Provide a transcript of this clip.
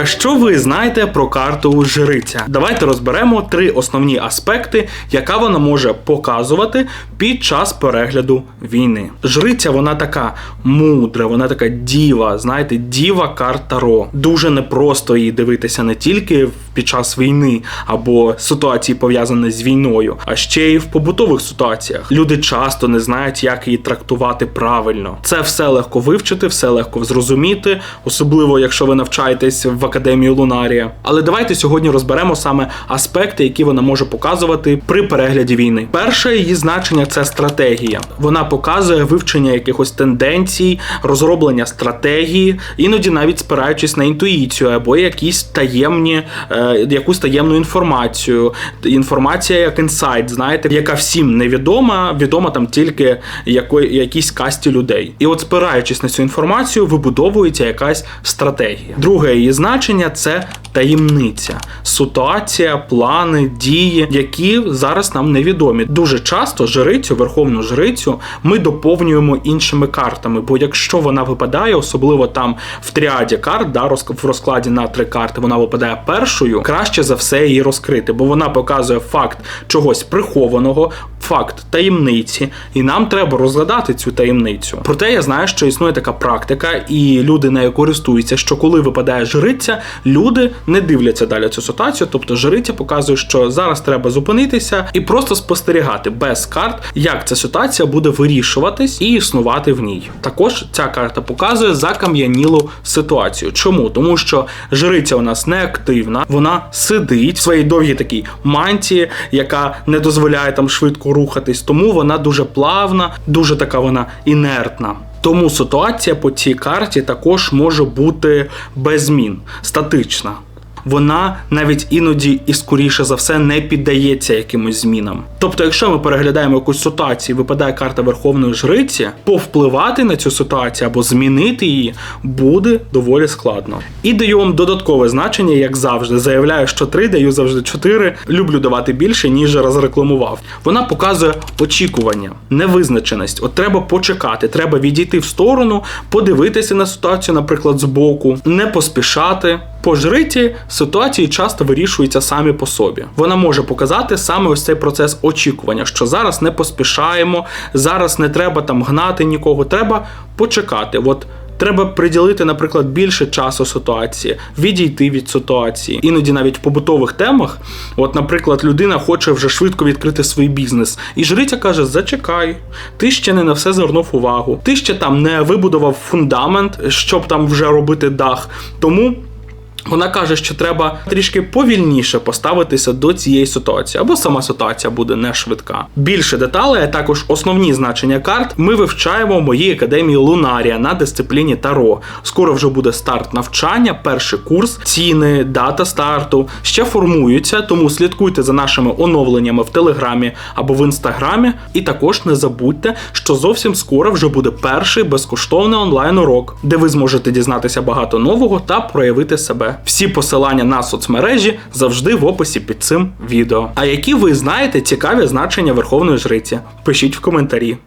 А що ви знаєте про карту жриця? Давайте розберемо три основні аспекти, яка вона може показувати під час перегляду війни. Жриця, вона така мудра, вона така діва, знаєте, діва карт Таро. Дуже непросто її дивитися не тільки під час війни або ситуації пов'язані з війною, а ще й в побутових ситуаціях. Люди часто не знають, як її трактувати правильно. Це все легко вивчити, все легко зрозуміти, особливо якщо ви навчаєтесь в академії Лунарія. Але давайте сьогодні розберемо саме аспекти, які вона може показувати при перегляді війни. Перше її значення це стратегія. Вона показує вивчення якихось тенденцій, розроблення стратегії, іноді навіть спираючись на інтуїцію або якісь таємні, е, якусь таємну інформацію. Інформація як інсайт, знаєте, яка всім невідома, відома там тільки якої, якійсь касті людей. І от спираючись на цю інформацію, вибудовується якась стратегія. Друге її значення це таємниця, ситуація, плани, дії, які зараз нам невідомі. Дуже часто жрицю, верховну жрицю, ми доповнюємо іншими картами. Бо якщо вона випадає, особливо там в тріаді карт, да, в розкладі на три карти, вона випадає першою, краще за все її розкрити, бо вона показує факт чогось прихованого, факт таємниці, і нам треба розгадати цю таємницю. Проте я знаю, що існує така практика, і люди нею користуються. Що коли випадає жриця, люди не дивляться далі цю ситуацію. Тобто жриця показує, що зараз треба зупинитися і просто спостерігати без карт, як ця ситуація буде вирішуватись і існувати в ній. Також ця карта показує закам'янілу ситуацію. Чому? Тому що жриця у нас не активна, вона сидить в своїй довгій такій мантії, яка не дозволяє там швидко рухатись, тому вона дуже плавна, дуже така вона інертна. Тому ситуація по цій карті також може бути без змін, статична. Вона навіть іноді і скоріше за все не піддається якимось змінам. Тобто, якщо ми переглядаємо якусь ситуацію, випадає карта Верховної Жриці, повпливати на цю ситуацію або змінити її буде доволі складно. І даю вам додаткове значення, як завжди. Заявляю, що 3, даю завжди 4. Люблю давати більше, ніж розрекламував. Вона показує очікування, невизначеність. От треба почекати, треба відійти в сторону, подивитися на ситуацію, наприклад, збоку, не поспішати. По жриті ситуації часто вирішуються самі по собі. Вона може показати саме ось цей процес очікування, що зараз не поспішаємо, зараз не треба там гнати нікого, треба почекати. От Треба приділити, наприклад, більше часу ситуації, відійти від ситуації. Іноді навіть в побутових темах, от, наприклад, людина хоче вже швидко відкрити свій бізнес, і жриця каже: Зачекай, ти ще не на все звернув увагу, ти ще там не вибудував фундамент, щоб там вже робити дах. Тому. Вона каже, що треба трішки повільніше поставитися до цієї ситуації, або сама ситуація буде не швидка. Більше деталей, а також основні значення карт, ми вивчаємо в моїй академії Лунарія на дисципліні Таро. Скоро вже буде старт навчання, перший курс, ціни, дата старту ще формуються, тому слідкуйте за нашими оновленнями в Телеграмі або в інстаграмі. І також не забудьте, що зовсім скоро вже буде перший безкоштовний онлайн урок, де ви зможете дізнатися багато нового та проявити Всі посилання на соцмережі завжди в описі під цим відео. А які ви знаєте цікаві значення Верховної Жриці? Пишіть в коментарі.